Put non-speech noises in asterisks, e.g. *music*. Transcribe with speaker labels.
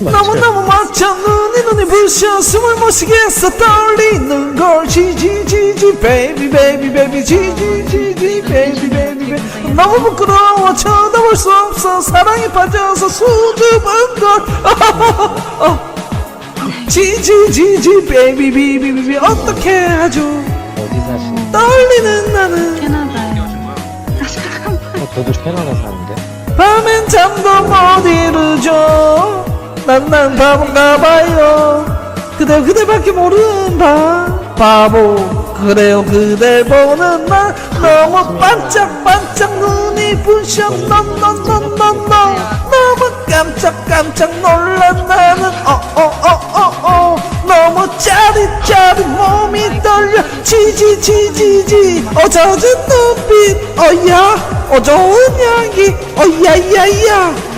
Speaker 1: 너무너무 멋져 눈이 눈이 부셔 숨을 못 쉬겠어 떨리는 걸 지지지지 베이비 베이비 베이비 지지지지 베이비 베이비 베이비 너무 부끄러워 쳐다볼 수 없어 사랑에 빠져서 수줍은 걸 어. *laughs* 지지지지 베이비 비비 비비 어떻게 하죠
Speaker 2: 어디 사시는?
Speaker 1: 떨리는 나는
Speaker 3: 캐나다요.
Speaker 2: 어, 저도 캐나다 사는데.
Speaker 1: 밤엔 잠도 못 난난 바본가 봐요. 그대 그대밖에 모르는 밤 바보. 그래요 그댈 보는 나 너무 반짝반짝 눈이 부셔. 넌넌넌넌넌. 너무 깜짝깜짝 놀란 나는 어어어어어. 너무 짜릿짜릿 몸이 떨려. 지지지지지 어 젖은 눈빛. 어야 어 좋은 향기. 어야야야